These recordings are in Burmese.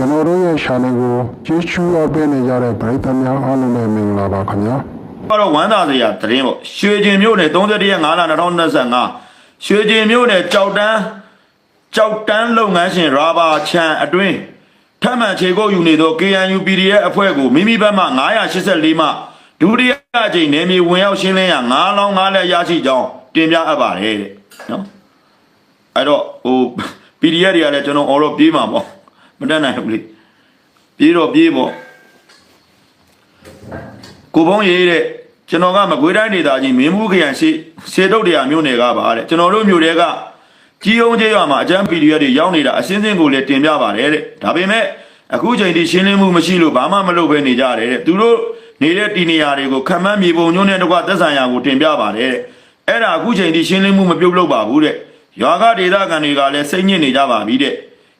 ကျွန်တော်တို့ရဲ့ channel ကိုကြည့်ရှုအားပေးနေကြတဲ့ပရိသတ်များအားလုံးပဲမင်္ဂလာပါခင်ဗျာကတော့ဝမ်းသာစရာသတင်းပေါ့ရွှေကျင်မြို့နယ်31ရက်5လ2025ရွှေကျင်မြို့နယ်ကြောက်တန်းကြောက်တန်းလုပ်ငန်းရှင်ရာဘာချန်အတွင်းထပ်မံခြေကုပ်ယူနေသော KNU PDF အဖွဲ့ကိုမိမိဘက်မှ984မှဒုတိယအကြိမ်နယ်မြေဝင်ရောက်ရှင်းလင်းရ9လောင်း9လက်ရရှိကြောင်းတင်ပြအပ်ပါတယ်တဲ့နော်အဲ့တော့ဟို PDF တွေကလည်းကျွန်တော်အော်တော့ပြေးမှာပေါ့ မတတ်နိုင်ဘူးလေပြေးတော့ပြေးပေါ့ကိုဖုံးရေးတဲ့ကျွန်တော်ကမကွေးတိုင်းဒေသကြီးမင်းမှုခရိုင်ရှိစေတုတ်တရားမြို့နယ်ကပါတဲ့ကျွန်တော်တို့မြို့တွေကကြီးအောင်ကျေးရွာမှာအကြမ်း PDF တွေရောက်နေတာအစင်းစင်းကိုလည်းတင်ပြပါတယ်တဲ့ဒါပေမဲ့အခုချိန်ထိရှင်းလင်းမှုမရှိလို့ဘာမှမလုပ်ဘဲနေကြတယ်တဲ့သူတို့နေတဲ့တီနေရာတွေကိုခံမှန်းမြေပုံညွှန်းတဲ့တကွသက်ဆိုင်ရာကိုတင်ပြပါတယ်တဲ့အဲ့ဒါအခုချိန်ထိရှင်းလင်းမှုမပြုတ်လို့ပါဘူးတဲ့ရွာကဒေသခံတွေကလည်းစိတ်ညစ်နေကြပါပြီတဲ့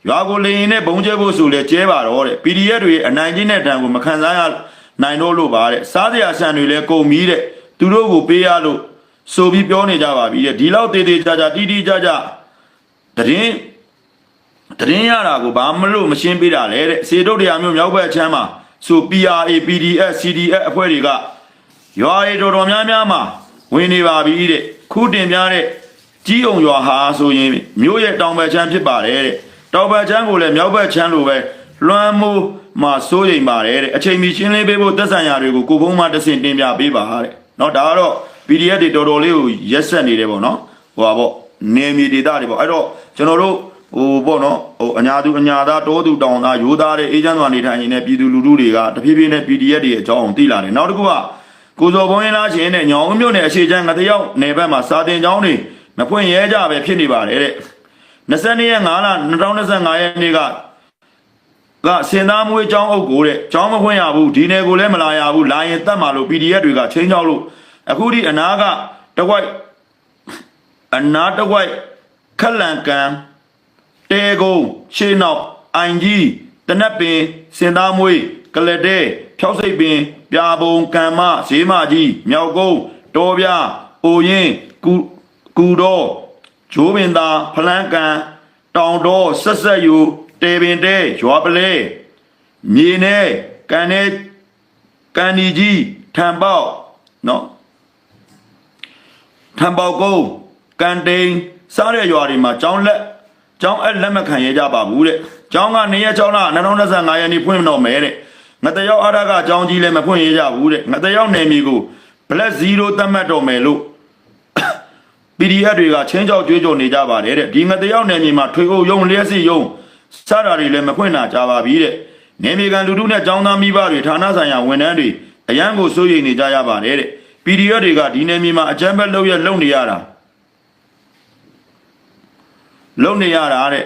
ရွာကိုလေရင်နဲ့ဘုံကျဲဖို့ဆိုလဲကျဲပါတော့တဲ့ PDF တွေအနိုင်ကျင့်တဲ့တံကိုမခံစားရနိုင်တော့လို့ပါတဲ့စားစရာဆန်တွေလည်းကုန်ပြီတဲ့သူတို့ကိုပေးရလို့ဆိုပြီးပြောနေကြပါပြီတဲ့ဒီလောက်တေးသေးကြကြတီးတီးကြကြတရင်တရင်ရတာကိုဘာမလို့မရှင်းပေးတာလဲတဲ့စေတုတ်တရားမျိုးမြောက်ဘက်အချမ်းမှာဆို PRA PDF CDF အဖွဲ့တွေကရွာရီတော်တော်များများမှာဝင်နေပါပြီတဲ့ခုတင်ပြတဲ့ကြီးအောင်ရွာဟာဆိုရင်မြို့ရဲ့တောင်ဘက်ချမ်းဖြစ်ပါတယ်တဲ့ တောင်ဘက်ချမ်းကိုလည်းမြောက်ဘက်ချမ်းလိုပဲလွမ်းမိုးမှာစိုးရိမ်ပါတယ်တဲ့အချိန်မီရှင်းလင်းပေးဖို့သက်ဆိုင်ရာတွေကိုကိုဖုံးမတဆင်တင်ပြပေးပါတဲ့เนาะဒါကတော့ PDF တွေတော်တော်လေးကိုရက်ဆက်နေတယ်ပေါ့နော်ဟိုပါပေါ့နေမီဒေတာတွေပေါ့အဲ့တော့ကျွန်တော်တို့ဟိုပေါ့နော်ဟိုအညာသူအညာသားတောသူတောင်သားရိုးသားတဲ့အေဂျင့်သွားနေထိုင်နေတဲ့ပြည်သူလူထုတွေကတဖြည်းဖြည်းနဲ့ PDF တွေအကြောင်းအောင်သိလာတယ်နောက်တစ်ခုကကိုစော်ဘုံရင်လားရှင်နဲ့ညောင်ဦးမြို့နယ်အခြေချမ်းငတရောက်နယ်ဘက်မှာစာတင်ကျောင်းတွေမဖွင့်ရဲကြပဲဖြစ်နေပါတယ်တဲ့ 22ရက်5လ2025ရက်နေ့ကကစင်သားမွေးကျောင်းအုပ်ကိုတဲ့ကျောင်းမဖွင့်ရဘူးဒီနယ်ကိုလည်းမလာရဘူးလာရင်တတ်မှာလို့ PDF တွေကချင်းချောက်လို့အခုဒီအနာကတဝိုက်အနာတဝိုက်ခက်လန်ကန်တဲကုန်းရှေးနောက်အိုင်ကြီးတနက်ပင်စင်သားမွေးကလတဲဖြောက်စိတ်ပင် ပြာပုံကံမဈေးမကြီးမြောက်ကုန်းတော်ပြအိုရင်ကူကူတော် ဂျိုးပင်သာဖလန်းကန်တောင်တော်ဆက်ဆက်ယူတေပင်တဲရွာပလဲမြေနဲ့ကန်နဲ့ကန်ဒီကြီးထံပေါက်နော်ထံပေါက်ကုန်းကန်တိန်စားတဲ့ရွာတွေမှာကျောင်းလက်ကျောင်းအပ်လက်မခံရကြပါဘူးတဲ့ကျောင်းကနေရက်ကျောင်းလာ2025ရက်နေ့ဖွင့်တော့မယ်တဲ့ငတရောက်အားရကကျောင်းကြီးလည်းမဖွင့်ရကြဘူးတဲ့ငတရောက်နယ်မြေကို black 0သတ်မှတ်တော့မယ်လို့ PDF တွေကချင်းချောက်ကြွေးကြော်နေကြပါတယ်တဲ့ဒီငတရောက်နယ်မြေမှာထွေအုပ်ယုံလျက်စီယုံစတာတွေလည်းမဖွင့်တာကြပါပြီတဲ့နယ်မြေကန်လူထုနဲ့ចောင်းသားမိဘတွေဌာနဆိုင်ရာဝန်ထမ်းတွေအရန်ကိုစိုးရိမ်နေကြရပါတယ်တဲ့ PDF တွေကဒီနယ်မြေမှာအကြမ်းဖက်လုပ်ရလုပ်နေရတာလုပ်နေရတာတဲ့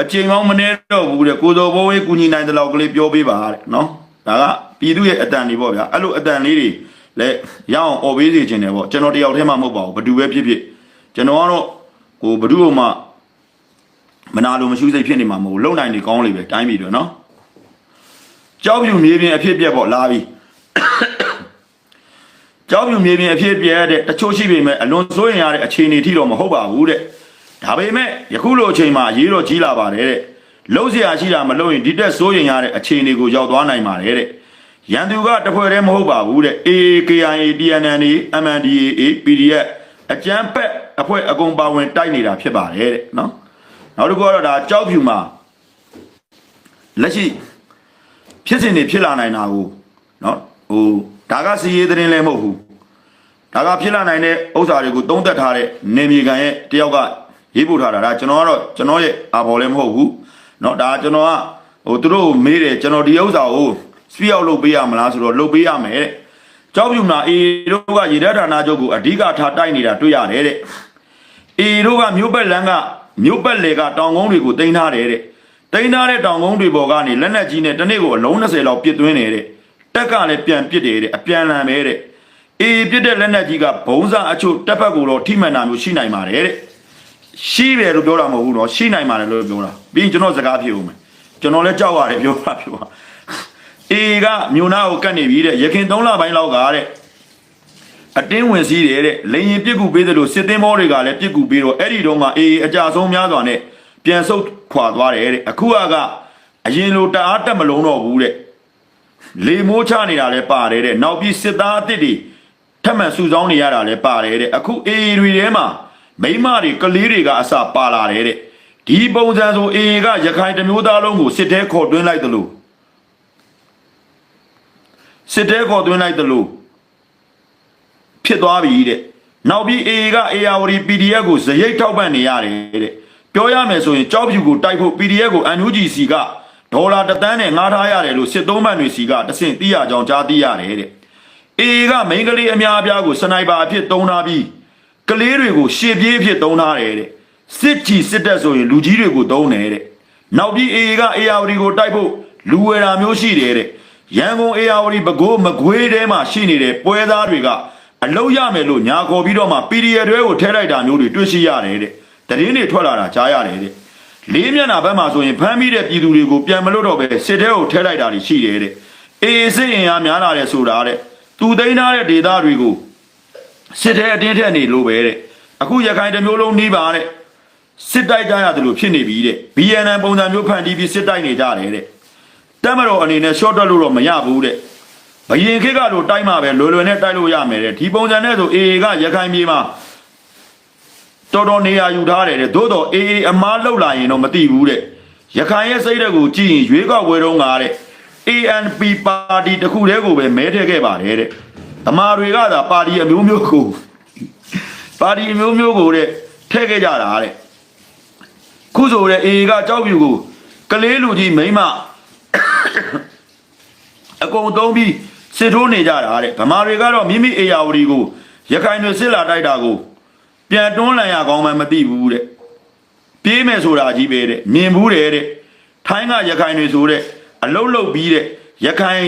အချိန်ကောင်းမနေတော့ဘူးတဲ့ကိုစောဘိုးဝေးကူညီနိုင်တဲ့လောက်ကလေးပြောပေးပါတဲ့နော်ဒါကပြည်သူရဲ့အတန်တွေပေါ့ဗျာအဲ့လိုအတန်လေးတွေ လည်းရအောင်អော်ပေးစေခြင်းတယ်ပေါ့ကျွန်တော်တယောက်တည်းမှမဟုတ်ပါဘူးဘယ်သူပဲဖြစ်ဖြစ်ကျွန်တော်ကတော့ဟိုဘယ်သူ့မှမနာလိုမရှိစိတ်ဖြစ်နေမှာမဟုတ်ဘူးလုံနိုင်နေကောင်းလေပဲတိုင်းပြည်တော့နော်ကြောက်ပြူမြေပြင်အဖြစ်ပြက်ပေါ့လာပြီကြောက်ပြူမြေပြင်အဖြစ်ပြက်တဲ့တချို့ရှိပေမဲ့အလွန်စိုးရင်ရတဲ့အခြေအနေထိတော့မဟုတ်ပါဘူးတဲ့ဒါပေမဲ့ယခုလိုအချိန်မှာရေးတော့ကြီးလာပါတယ်တဲ့လုံးเสียရှိတာမလုံးရင်ဒီတက်စိုးရင်ရတဲ့အခြေအနေကိုရောက်သွားနိုင်ပါတယ်တဲ့ ရန်သူကတဖွဲ့တည်းမဟုတ်ပါဘူးတဲ့ AKIA TNN MNDAA PDF အကြမ်းပက်အဖွဲ့အကုန်ပါဝင်တိုက်နေတာဖြစ်ပါတယ်တဲ့နော်နောက်တစ်ခုကတော့ဒါကြောက်ဖြူမှာလက်ရှိဖြစ်စဉ်တွေဖြစ်လာနိုင်တာကိုနော်ဟိုဒါကစီရေးသတင်းလည်းမဟုတ်ဘူးဒါကဖြစ်လာနိုင်တဲ့ဥစ္စာတွေကိုသုံးသက်ထားတဲ့နေမြေကန်ရဲ့တယောက်ကရေးပို့ထားတာဒါကျွန်တော်ကတော့ကျွန်တော်ရဲ့အာဘော်လည်းမဟုတ်ဘူးเนาะဒါကျွန်တော်ကဟိုသူတို့ကိုမေးတယ်ကျွန်တော်ဒီဥစ္စာကို စပီအောင်လုပ်ပေးရမလားဆိုတော့လုပ်ပေးရမယ်တဲ့ကြောက်ပြူနာအေတို့ကရေဒဌာနချုပ်ကိုအဓိကထားတိုက်နေတာတွေ့ရတယ်တဲ့အေတို့ကမြို့ပတ်လန်းကမြို့ပတ်လေကတောင်ကုန်းတွေကိုတင်ထားတယ်တဲ့တင်ထားတဲ့တောင်ကုန်းတွေပေါ်ကနေလက်နက်ကြီးနဲ့တစ်နေ့ကိုအလုံး20လောက်ပစ်သွင်းနေတဲ့တက်ကလည်းပြန်ပစ်တယ်တဲ့အပြန်လန်ပဲတဲ့အေပြစ်တဲ့လက်နက်ကြီးကဘုံစားအချို့တက်ဖက်ကိုတော့ထိမှန်တာမျိုးရှိနိုင်ပါတယ်တဲ့ ရှိတယ်လို့ပြောတာမဟုတ်ဘူးเนาะရှိနိုင်ပါတယ်လို့ပြောတာပြီးရင်ကျွန်တော်စကားဖြစ်ဦးမယ်ကျွန်တော်လည်းကြောက်ရတယ်ပြောတာပြောတာ အေကမြို့နာကိုကတ်နေပြီတဲ့ရခင်3လပိုင်းလောက်ကတဲ့အတင်းဝင်စည်းတယ်တဲ့လေရင်ပြစ်ကူပေးတယ်လို့စစ်သင်းဘောတွေကလည်းပြစ်ကူပေးတော့အဲ့ဒီတော့ကအေအကြဆုံးများစွာနဲ့ပြန်ဆုတ်ခွာသွားတယ်တဲ့အခုကကအရင်လိုတအားတက်မလုံးတော့ဘူးတဲ့လေမိုးချနေတာလည်းပါတယ်တဲ့နောက်ပြီးစစ်သားအစ်စ်တွေထပ်မံစုဆောင်းနေရတာလည်းပါတယ်တဲ့အခုအေးတွေထဲမှာမိန်းမတွေကလေးတွေကအစပါလာတယ်တဲ့ဒီပုံစံဆိုအေးကရခိုင်တစ်မျိုးသားလုံးကိုစစ်တဲခေါ်တွင်းလိုက်တယ်လို့ စစ်တဲခေါ်တွင်းလိုက်တယ်လို့ဖြစ်သွားပြီတဲ့နောက်ပြီး AA က ARD PDF ကိုဇရိတ်ထောက်ပံ့နေရတယ်တဲ့ပြောရမယ်ဆိုရင်ကြောက်ဖြူကိုတိုက်ဖို့ PDF ကို NUGC ကဒေါ်လာတစ်သန်းနဲ့ငားထားရတယ်လို့စစ်သုံးမှန်တွေစီကတဆင့်သိရကြောင်းကြားသိရတယ်တဲ့ AA ကမိန်းကလေးအများအပြားကိုစနိုက်ပါအဖြစ်သုံးထားပြီးကလေးတွေကိုရှေ့ပြေးအဖြစ်သုံးထားတယ်တဲ့စစ်ချီစစ်တပ်ဆိုရင်လူကြီးတွေကိုသုံးတယ်တဲ့နောက်ပြီး AA က ARD ကိုတိုက်ဖို့လူဝယ်တာမျိုးရှိတယ်တဲ့ ရန်ကုန် ARD ဘကိုးမကွေးထဲမှာရှိနေတဲ့ပွဲသားတွေကအလုတ်ရမယ်လို့ညာခေါ်ပြီးတော့မှ PDF တွေကိုထဲလိုက်တာမျိုးတွေတွေ့ရှိရတယ်တဲ့တရင်တွေထွက်လာတာကြားရတယ်တဲ့လေးမျက်နှာဘက်မှာဆိုရင်ဖမ်းမိတဲ့ပြည်သူတွေကိုပြန်မလို့တော့ပဲစစ်တဲကိုထဲလိုက်တာတွေရှိတယ်တဲ့အေးစစ်အင်အားများလာတယ်ဆိုတာတဲ့သူသိမ်းထားတဲ့ဒေသတွေကိုစစ်တဲအတင်းထက်နေလို့ပဲတဲ့အခုရခိုင်တစ်မျိုးလုံးနှီးပါတဲ့စစ်တိုက်ကြရတယ်လို့ဖြစ်နေပြီတဲ့ BNN ပုံစံမျိုးဖန်တီးပြီးစစ်တိုက်နေကြတယ်တဲ့ တက်မတော်အနေနဲ့ short တက်လို့တော့မရဘူးတဲ့ဘယင်ခေတ်ကတော့တိုက်မှာပဲလွယ်လွယ်နဲ့တိုက်လို့ရမယ်တဲ့ဒီပုံစံနဲ့ဆို AA ကရခိုင်ပြည်မှာတော်တော်နေရာယူထားတယ်တဲ့သို့တော့ AA အမားလောက်လာရင်တော့မသိဘူးတဲ့ရခိုင်ရဲ့စိတ်ဓာတ်ကိုကြည့်ရင်ရွေးကောက်ပွဲတုန်းကတဲ့ ANP ပါတီတစ်ခုတည်းကိုပဲမဲထည့်ခဲ့ပါတယ်တဲ့တမာတွေကသာပါတီအမျိုးမျိုးကိုပါတီအမျိုးမျိုးကိုတဲ့ထည့်ခဲ့ကြတာတဲ့ခုဆိုတဲ့ AA ကကြောက်ပြူကိုကလေးလူကြီးမိန်းမ အကုန်သုံးပြီးစစ်ထိုးနေကြတာတဲ့ဗမာတွေကတော့မိမိအေယာဝတီကိုရခိုင်တွေစစ်လာတိုက်တာကိုပြန်တွန်းလှန်ရကောင်းမှမသိဘူးတဲ့ပြေးမယ်ဆိုတာကြီးပဲတဲ့မြင်ဘူးတယ်တဲ့ထိုင်းကရခိုင်တွေဆိုတဲ့အလုတ်လုတ်ပြီးတဲ့ရခိုင်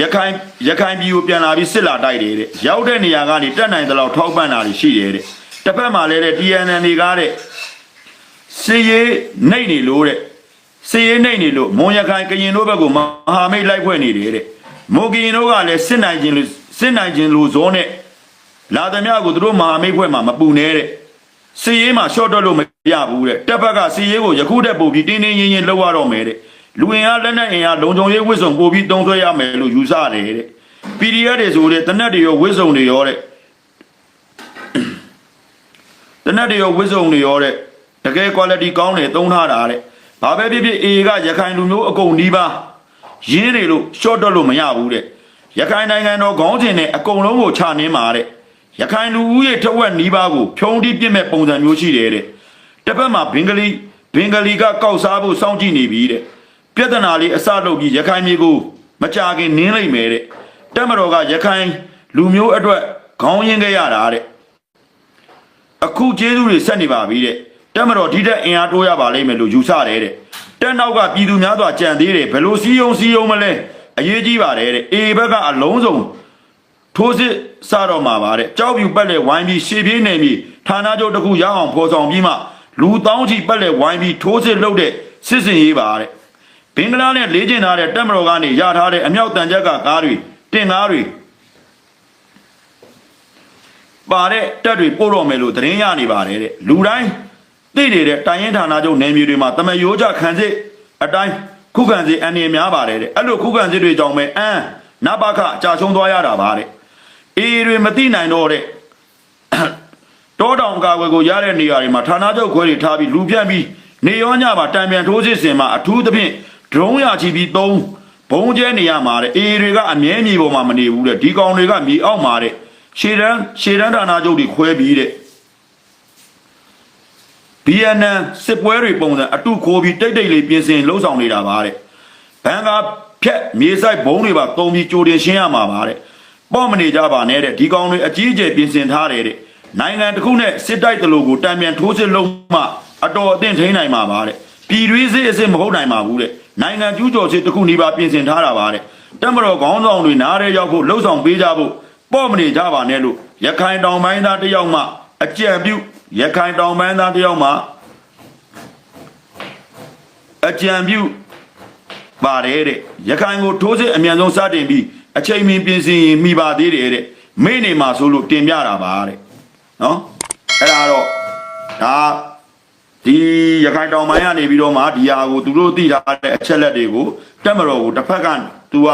ရခိုင်ရခိုင်ပြည်ကိုပြန်လာပြီးစစ်လာတိုက်တယ်တဲ့ရောက်တဲ့နေရာကနေတက်နိုင်တဲ့လောက်ထောက်ပံ့တာတွေရှိတယ်တဲ့တစ်ဖက်မှာလည်းတဲ့ TNN တွေကတဲ့စီရေးနှိတ်နေလို့တဲ့ စီရင်နေနေလို့မွန်ရခိုင်ကရင်တို့ဘက်ကိုမဟာမိတ်လိုက်ဖွဲ့နေတယ်တဲ့မိုကရင်တို့ကလည်းစစ်နိုင်ခြင်းလို့စစ်နိုင်ခြင်းလို့ဇောနဲ့လာသမျှကိုသူတို့မဟာမိတ်ဖွဲ့မှာမပူနေတဲ့စီရင်မှာရှော့တော့လို့မရဘူးတဲ့တက်ဘက်ကစီရင်ကိုယခုတည်းပို့ပြီးတင်းတင်းရင်းရင်းလှုပ်ရတော့မယ်တဲ့လူဝင်အားလက်နက်အင်အားလုံခြုံရေးဝစ်စုံပို့ပြီးတုံးဆွဲရမယ်လို့ယူဆတယ်တဲ့ PDF တွေဆိုတဲ့တနက်တွေရောဝစ်စုံတွေရောတဲ့တနက်တွေရောဝစ်စုံတွေရောတဲ့တကယ် quality ကောင်းတယ်သုံးထားတာတဲ့ ဘာပဲဖြစ်ဖြစ်အေကရခိုင်လူမျိုးအကုန်နီးပါးရင်းနေလို့ရှော့တော့လို့မရဘူးတဲ့ရခိုင်နိုင်ငံတော်ခေါင်းစဉ်နဲ့အကုန်လုံးကိုခြာနှင်းပါတဲ့ရခိုင်လူဦးရေထက်ဝက်နီးပါးကိုဖြုံးတိပြစ်မဲ့ပုံစံမျိုးရှိတယ်တဲ့တစ်ဖက်မှာဘင်္ဂလီဘင်္ဂလီကကောက်စားဖို့စောင့်ကြည့်နေပြီတဲ့ပြဿနာလေးအစလုပ်ပြီးရခိုင်မျိုးကိုမကြခင်နင်းလိုက်မယ်တဲ့တက်မတော်ကရခိုင်လူမျိုးအတွက်ခေါင်းရင်းခဲ့ရတာတဲ့အခုကျေးဇူးတွေဆက်နေပါပြီတဲ့ တက်မတော်ဒီတက်အင်အားတိုးရပါလိမ့်မယ်လို့ယူဆတယ်တဲ့တက်နောက်ကပြည်သူများစွာကြံသေးတယ်ဘယ်လိုစီယုံစီယုံမလဲအရေးကြီးပါတယ်တဲ့အေဘက်ကအလုံးစုံထိုးစစ်စတော့မှာပါတဲ့ကြောက်ပြူပက်လက်ဝိုင်းပြီးရှေ့ပြေးနေပြီဌာနချုပ်တစ်ခုရအောင်ဖော်ဆောင်ပြီးမှလူတောင်းချီပက်လက်ဝိုင်းပြီးထိုးစစ်လုပ်တဲ့စစ်စင်ရေးပါတဲ့ဘင်္ဂလားနဲ့လေးကျင်ထားတဲ့တက်မတော်ကနေရထားတဲ့အမြောက်တန်ချက်ကကားတွေတင်ကားတွေပါတဲ့တက်တွေပို့တော့မယ်လို့သတင်းရနေပါတယ်တဲ့လူတိုင်း သိနေတဲ့တိုင်းရင်ဌာနချုပ်နယ်မြေတွေမှာတမယိုးကြခံစစ်အတိုင်းခုခံစစ်အနေများပါတယ်တဲ့အဲ့လိုခုခံစစ်တွေကြောင့်ပဲအန်းနဘခကြာချုံသွားရတာပါတဲ့အေးတွေမသိနိုင်တော့တဲ့တောတောင်ကာဝယ်ကိုရတဲ့နေရာတွေမှာဌာနချုပ်ခွဲတွေထားပြီးလူပြန့်ပြီးနေရောညမှာတံပြန်ထိုးစစ်စင်မှာအထူးသဖြင့်ဒရုန်းရချီပြီးသုံးဘုံကျဲနေရမှာတဲ့အေးတွေကအမြဲမြေပေါ်မှာမနေဘူးတဲ့ဒီကောင်တွေကမြေအောက်မှာတဲ့ရှေတန်းရှေတန်းဌာနချုပ်တွေခွဲပြီးတဲ့ BNN စစ်ပွဲတွေပုံစံအတုခိုးပြီးတိတ်တိတ်လေးပြင်ဆင်လှုပ်ဆောင်နေတာပါတဲ့ဘန်ကာဖြက်မြေဆိုင်ဘုံတွေပါတုံပြီးကြိုတင်ရှင်းရမှာပါတဲ့ပေါ့မနေကြပါနဲ့တဲ့ဒီကောင်တွေအကြီးအကျယ်ပြင်ဆင်ထားတယ်တဲ့နိုင်ငံတစ်ခုနဲ့စစ်တိုက်တလို့ကိုတံပြန်ထိုးစစ်လုံးမှအတော်အသင့်ထိန်းနိုင်မှာပါတဲ့ပြည်တွင်းစစ်အစစ်မဟုတ်နိုင်ပါဘူးတဲ့နိုင်ငံကျူးကျော်စစ်တစ်ခုနေပါပြင်ဆင်ထားတာပါတဲ့တက်မတော်ခေါင်းဆောင်တွေနားရဲရောက်ဖို့လှုပ်ဆောင်ပေးကြဖို့ပေါ့မနေကြပါနဲ့လို့ရခိုင်တောင်ပိုင်းသားတယောက်မှအကြံပြု ရခိုင်တောင်ပိုင်းသားတယောက်မှအကြံပြုပါတယ်တဲ့ရခိုင်ကိုထိုးစစ်အမြန်ဆုံးစတင်ပြီးအချိန်မီပြင်ဆင်ရင်မိပါသေးတယ်တဲ့မိနေမှာဆိုလို့တင်ပြတာပါတဲ့နော်အဲ့ဒါတော့ဒါဒီရခိုင်တောင်ပိုင်းကနေပြီးတော့မှဒီဟာကိုသူတို့သိထားတဲ့အချက်လက်တွေကိုတက်မတော်ကိုတစ်ဖက်ကသူက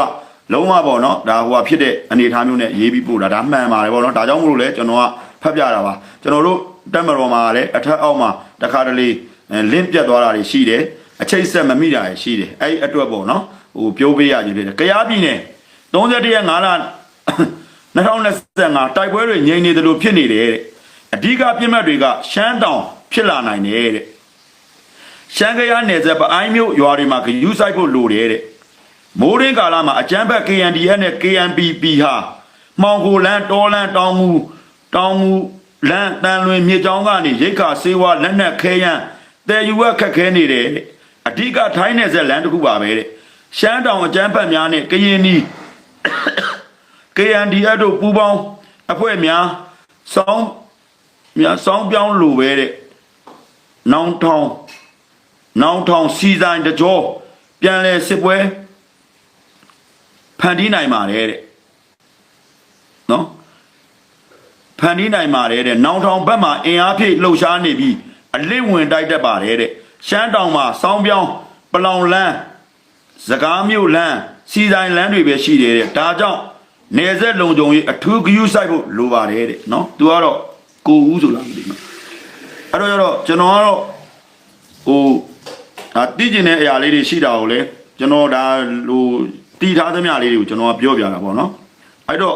လုံးဝပေါ့နော်ဒါဟိုဟာဖြစ်တဲ့အနေအထားမျိုးနဲ့ရေးပြီးပို့တာဒါမှန်ပါတယ်ပေါ့နော်ဒါကြောင့်မို့လို့လဲကျွန်တော်ကဖတ်ပြတာပါကျွန်တော်တို့ တက်မတော်မှာလည်းအထက်အောက်မှာတခါတလေလင့်ပြတ်သွားတာတွေရှိတယ်အချိတ်ဆက်မမိတာတွေရှိတယ်အဲ့ဒီအတွက်ပေါ့နော်ဟိုပြောပေးရခြင်းဖြစ်တယ်ကြားပြည်နယ်31ရက်5လ2025တိုက်ပွဲတွေငြိမ်နေတယ်လို့ဖြစ်နေတယ်တဲ့အဓိကပြစ်မှတ်တွေကရှမ်းတောင်ဖြစ်လာနိုင်တယ်တဲ့ရှမ်းကရနယ်စပ်ပအိုင်းမြို့ရွာတွေမှာဂယူးဆိုင်ဖို့လိုတယ်တဲ့မိုးရင်းကာလမှာအကြမ်းဖက် KNDF နဲ့ KNPP ဟာမှောင်ကိုလန်းတောလန်းတောင်မူတောင်မူ လန်းတန်လွင်မြေကြောင်းကနေရိတ်ခါဆေးဝါးလက်နက်ခဲယမ်းတဲယူဝက်ခက်ခဲနေတယ်တဲ့အဓိကထိုင်းနယ်စပ်လမ်းတစ်ခုပါပဲတဲ့ရှမ်းတောင်အကြမ်းဖက်များနဲ့ကရင်နီ KNDF တို့ပူးပေါင်းအဖွဲ့များစောင်းများစောင်းပြောင်းလိုပဲတဲ့နောင်ထောင်နောင်ထောင်စီဆိုင်တကြောပြန်လဲစစ်ပွဲဖန်တီးနိုင်ပါတယ်တဲ့နော် ဖန်တီးနိုင်ပါတယ်တဲ့နောင်ထောင်ဘက်မှာအင်အားဖြည့်လှုပ်ရှားနေပြီးအလစ်ဝင်တိုက်တတ်ပါတယ်တဲ့ရှမ်းတောင်မှာစောင်းပြောင်းပလောင်လန်းစကားမြို့လန်းစီဆိုင်လန်းတွေပဲရှိတယ်တဲ့ဒါကြောင့်နေဆက်လုံခြုံရေးအထူးဂရုစိုက်ဖို့လိုပါတယ်တဲ့နော်သူကတော့ကိုဦးဆိုလားမသိဘူးအဲ့တော့ကျတော့ကျွန်တော်ကတော့ဟိုဒါတည်ကျင်တဲ့အရာလေးတွေရှိတာကိုလေကျွန်တော်ဒါဟိုတည်ထားသမျှလေးတွေကိုကျွန်တော်ကပြောပြတာပေါ့နော်အဲ့တော့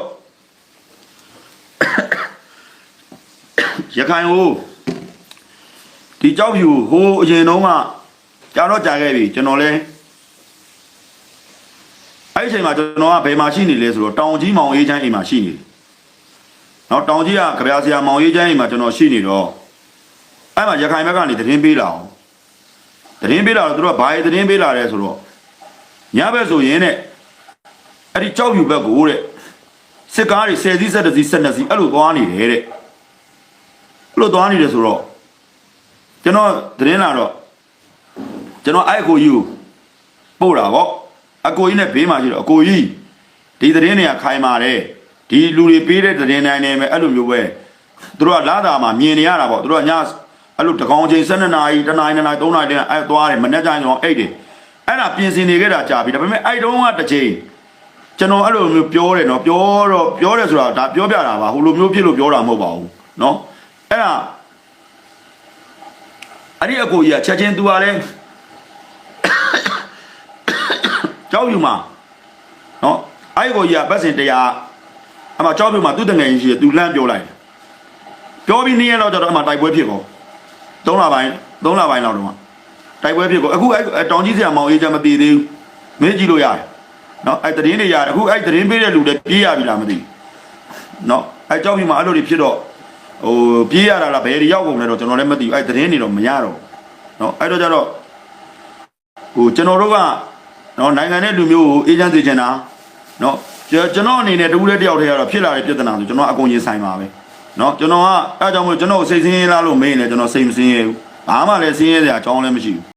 ရခိုင်ဟိုဒီကြောက်ဖြူဟိုအရင်တုန်းကကြာတော့ကြာခဲ့ပြီကျွန်တော်လဲအဲ့ဒီအချိန်မှာကျွန်တော်ကဘယ်မှာရှိနေလဲဆိုတော့တောင်ကြီးမောင်အေးချမ်းအိမ်မှာရှိနေတယ်။နော်တောင်ကြီးကကြပြာဆရာမောင်အေးချမ်းအိမ်မှာကျွန်တော်ရှိနေတော့အဲ့မှာရခိုင်ဘက်ကနေသတင်းပေးလာအောင်သတင်းပေးလာတော့သူတို့ကဘာရေးသတင်းပေးလာလဲဆိုတော့ညဘက်ဆိုရင်တဲ့အဲ့ဒီကြောက်ဖြူဘက်ကိုတဲ့စစ်ကားတွေ10စီး17စီး12စီးအဲ့လိုသွားနေတယ်တဲ့ အဲ့လိုသွားနေတယ်ဆိုတော့ကျွန်တော်သတင်းလာတော့ကျွန်တော်အဲ့အကိုကြီးကိုပို့တာပေါ့အကိုကြီးနဲ့ဘေးမှာရှိတော့အကိုကြီးဒီသတင်းတွေကခိုင်ပါတယ်ဒီလူတွေပေးတဲ့သတင်းတိုင်းနဲ့ပဲအဲ့လိုမျိုးပဲသူတို့ကလာတာမှာမြင်နေရတာပေါ့သူတို့ကညအဲ့လိုတကောင်ချိန်12နာရီ1နာရီ2နာရီ3နာရီတည်းအဲ့သွားတယ်မနေ့ကျရင်ကျွန်တော်အိတ်တယ်အဲ့ဒါပြင်ဆင်နေခဲ့တာကြာပြီဒါပေမဲ့အဲ့တုန်းကတစ်ချိန်ကျွန်တော်အဲ့လိုမျိုးပြောတယ်နော်ပြောတော့ပြောတယ်ဆိုတာဒါပြောပြတာပါဟိုလိုမျိုးဖြစ်လို့ပြောတာမဟုတ်ပါဘူးနော် အဲ့ဒါအဲ့ဒီအကိုကြီးကချက်ချင်းသူကလည်းကြောက်ယူမှာနော်အဲ့ဒီအကိုကြီးကပတ်စင်တရားအမကြောက်ယူမှာသူ့တငယ်ကြီးရှိတယ်သူလမ်းပြောလိုက်တယ်ပြောပြီးနေ့ရက်တော့ကျတော့အမတိုက်ပွဲဖြစ်ကုန်၃လပိုင်း၃လပိုင်းလောက်တော့တိုက်ပွဲဖြစ်ကုန်အခုအဲ့တောင်ကြီးဆရာမောင်အေးချမ်းမတည်သေးဘူးမင်းကြည့်လို့ရတယ်နော်အဲ့တရင်တွေရတယ်အခုအဲ့တရင်ပေးတဲ့လူတွေပြေးရပြီလားမသိဘူးနော်အဲ့ကြောက်ယူမှာအဲ့လိုတွေဖြစ်တော့ ဟိုပြေးရတာလားဘယ်တွေရောက်ကုန်လဲတော့ကျွန်တော်လည်းမသိဘူးအဲ့သတင်းတွေတော့မရတော့ဘူးเนาะအဲ့တော့ကျတော့ဟိုကျွန်တော်တို့ကเนาะနိုင်ငံနဲ့လူမျိုးကိုအေဂျင့်စီချင်တာเนาะကျွန်တော်အနေနဲ့တဦးလေးတယောက်တည်းကတော့ဖြစ်လာတဲ့ပြဿနာဆိုကျွန်တော်အကုန်ရင်ဆိုင်ပါပဲเนาะကျွန်တော်ကအဲအကြောင်းမို့ကျွန်တော်စိတ်ဆင်းရဲလားလို့မေးရင်လည်းကျွန်တော်စိတ်မဆင်းရဲဘူးဘာမှလည်းဆင်းရဲစရာအကြောင်းလည်းမရှိဘူး